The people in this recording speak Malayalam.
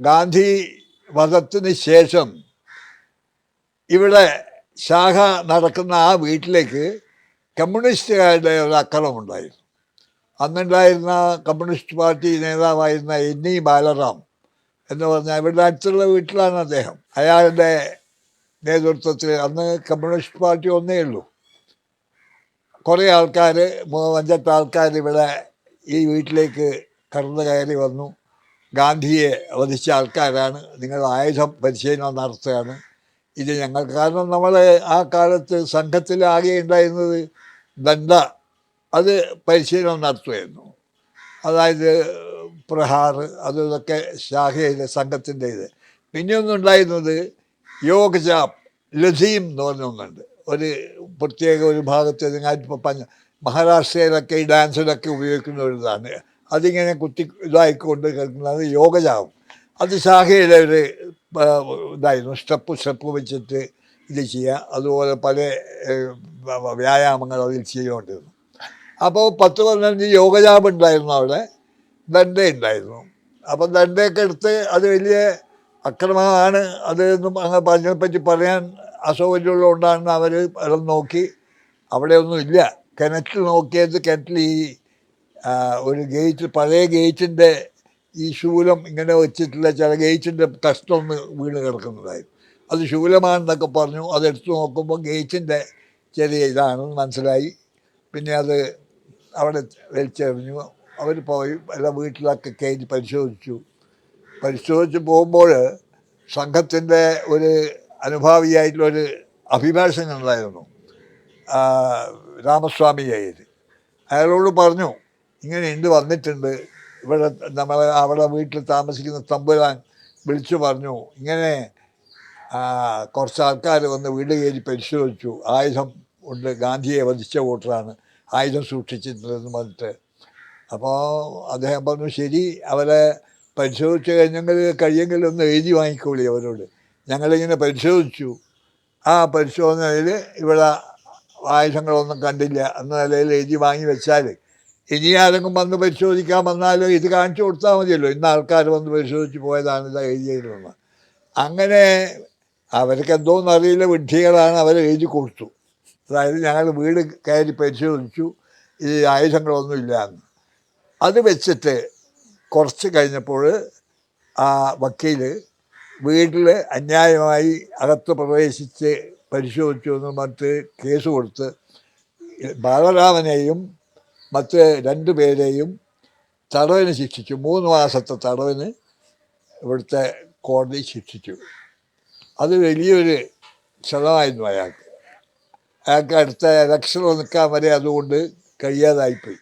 ഗാന്ധി വധത്തിന് ശേഷം ഇവിടെ ശാഖ നടക്കുന്ന ആ വീട്ടിലേക്ക് കമ്മ്യൂണിസ്റ്റുകാരുടെ ഒരു അക്രമമുണ്ടായിരുന്നു. അന്നുണ്ടായിരുന്ന കമ്മ്യൂണിസ്റ്റ് പാർട്ടി നേതാവായിരുന്ന എൻ ഇ ബാലറാം എന്ന് പറഞ്ഞാൽ ഇവരുടെ അടുത്തുള്ള വീട്ടിലാണ് അദ്ദേഹം. അയാളുടെ നേതൃത്വത്തിൽ അന്ന് കമ്മ്യൂണിസ്റ്റ് പാർട്ടി ഒന്നേ ഉള്ളൂ. കുറേ ആൾക്കാർ അഞ്ചെട്ട് ആൾക്കാർ ഇവിടെ ഈ വീട്ടിലേക്ക് കടന്നു കയറി വന്നു. ഗാന്ധിയെ വധിച്ച ആൾക്കാരാണ്. നിങ്ങൾ ആയുധം പരിശീലനം നടത്തുകയാണ്. ഇത് ഞങ്ങൾ കാരണം നമ്മൾ ആ കാലത്ത് സംഘത്തിൽ ആകെ ഉണ്ടായിരുന്നത് ദണ്ഡ. അത് പരിശീലനം നടത്തുമായിരുന്നു അതായത് പ്രഹാർ അത് ഇതൊക്കെ ശാഖയിലെ സംഘത്തിന്റെ ഇത് പിന്നെ ഒന്നുണ്ടായിരുന്നത് യോഗജാപ്പ് ലസീം എന്ന് പറഞ്ഞ ഒന്നുണ്ട്. ഒരു പ്രത്യേക ഒരു ഭാഗത്ത് ഇപ്പോൾ പഞ്ച മഹാരാഷ്ട്രയിലൊക്കെ ഈ ഡാൻസിലൊക്കെ ഉപയോഗിക്കുന്ന ഒരു ഇതാണ് അതിങ്ങനെ കുത്തി ഇതായിക്കൊണ്ട് കേൾക്കുന്നത് യോഗജാവും അത് ശാഖയിലെ ഒരു ഇതായിരുന്നു. സ്റ്റെപ്പ് സ്റ്റെപ്പ് വെച്ചിട്ട് ഇത് ചെയ്യുക. അതുപോലെ പല വ്യായാമങ്ങൾ അതിൽ ചെയ്തുകൊണ്ടിരുന്നു. അപ്പോൾ പത്ത് പതിനഞ്ച് യോഗജാപം ഉണ്ടായിരുന്നു അവിടെ. ദണ്ഡ ഉണ്ടായിരുന്നു. അപ്പം ദണ്ഡയൊക്കെ എടുത്ത് അത് വലിയ അക്രമമാണ്. അത് എന്നും അങ്ങനെ പറഞ്ഞതിനെപ്പറ്റി പറയാൻ അസൗകര്യമുള്ളതുകൊണ്ടാണ് അവർ എല്ലാം നോക്കി. അവിടെ ഒന്നും ഇല്ല. കിണറ്റിൽ നോക്കിയത് കിണറ്റിൽ ഈ ഒരു ഗേറ്റ് പഴയ ഗേറ്റിന്റെ ഈ ശൂലം ഇങ്ങനെ വെച്ചിട്ടുള്ള ചില ഗേറ്റിന്റെ തസ്റ്റൊന്ന് വീണ് കിടക്കുന്നതായിരുന്നു. അത് ശൂലമാണെന്നൊക്കെ പറഞ്ഞു. അതെടുത്ത് നോക്കുമ്പോൾ ഗേറ്റിന്റെ ചെറിയ ഇതാണെന്ന് മനസ്സിലായി. പിന്നെ അത് അവിടെ വലിച്ചെറിഞ്ഞു. അവർ പോയി എല്ലാ വീട്ടിലൊക്കെ കയറ്റി പരിശോധിച്ചു. പരിശോധിച്ച് പോകുമ്പോൾ സംഘത്തിന്റെ ഒരു അനുഭാവിയായിട്ടുള്ളൊരു അഭിഭാഷകൻ ഉണ്ടായിരുന്നു രാമസ്വാമി അയ്യർ അയാളോട് പറഞ്ഞു ഇങ്ങനെ എന്ത് വന്നിട്ടുണ്ട്? ഇവിടെ നമ്മൾ അവിടെ വീട്ടിൽ താമസിക്കുന്ന തമ്പുരാൻ വിളിച്ചു പറഞ്ഞു. ഇങ്ങനെ കുറച്ച് ആൾക്കാർ വന്ന് വീട് കയറി പരിശോധിച്ചു. ആയുധം ഉണ്ട്. ഗാന്ധിയെ വധിച്ച വോട്ടറാണ്. ആയുധം സൂക്ഷിച്ചിട്ടുണ്ടെന്ന് പറഞ്ഞിട്ട്. അപ്പോൾ അദ്ദേഹം പറഞ്ഞു ശരി അവരെ പരിശോധിച്ച് കഴിഞ്ഞെങ്കിൽ കഴിയെങ്കിൽ ഒന്ന് എഴുതി വാങ്ങിക്കോളി അവരോട്. ഞങ്ങളിങ്ങനെ പരിശോധിച്ചു. ആ പരിശോധനയിൽ ഇവിടെ ആയുധങ്ങളൊന്നും കണ്ടില്ല. എന്ന നിലയിൽ എഴുതി വാങ്ങി വെച്ചാൽ ഇനി ആരെങ്കിലും വന്ന് പരിശോധിക്കാൻ വന്നാലോ ഇത് കാണിച്ചു കൊടുത്താൽ മതിയല്ലോ. ഇന്ന് ആൾക്കാർ വന്ന് പരിശോധിച്ച് പോയതാണ് ഇത് എഴുതിയതെന്ന് അങ്ങനെ അവർക്ക് എന്തോന്ന് അറിയില്ല വിഡ്ഢികളാണ് അവർ എഴുതി കൊടുത്തു. അതായത് ഞങ്ങൾ വീട് കയറി പരിശോധിച്ചു ഈ ആയുധങ്ങളൊന്നും ഇല്ല എന്ന് അത് വെച്ചിട്ട് കുറച്ച് കഴിഞ്ഞപ്പോൾ ആ വക്കീൽ വീട്ടിൽ അന്യായമായി അകത്ത് പ്രവേശിച്ച് പരിശോധിച്ചു എന്ന് പറഞ്ഞിട്ട് കേസ് കൊടുത്ത് ബാലരാമനെയും മറ്റ് രണ്ടു പേരെയും തടവിന് ശിക്ഷിച്ചു. മൂന്ന് മാസത്തെ തടവിന് ഇവിടുത്തെ കോടതി ശിക്ഷിച്ചു. അത് വലിയൊരു ക്ഷണമായിരുന്നു അയാൾക്ക്. അയാൾക്ക് അടുത്ത ഇലക്ഷനിൽ നിൽക്കാൻ വരെ അതുകൊണ്ട് കഴിയാതായിപ്പോയി.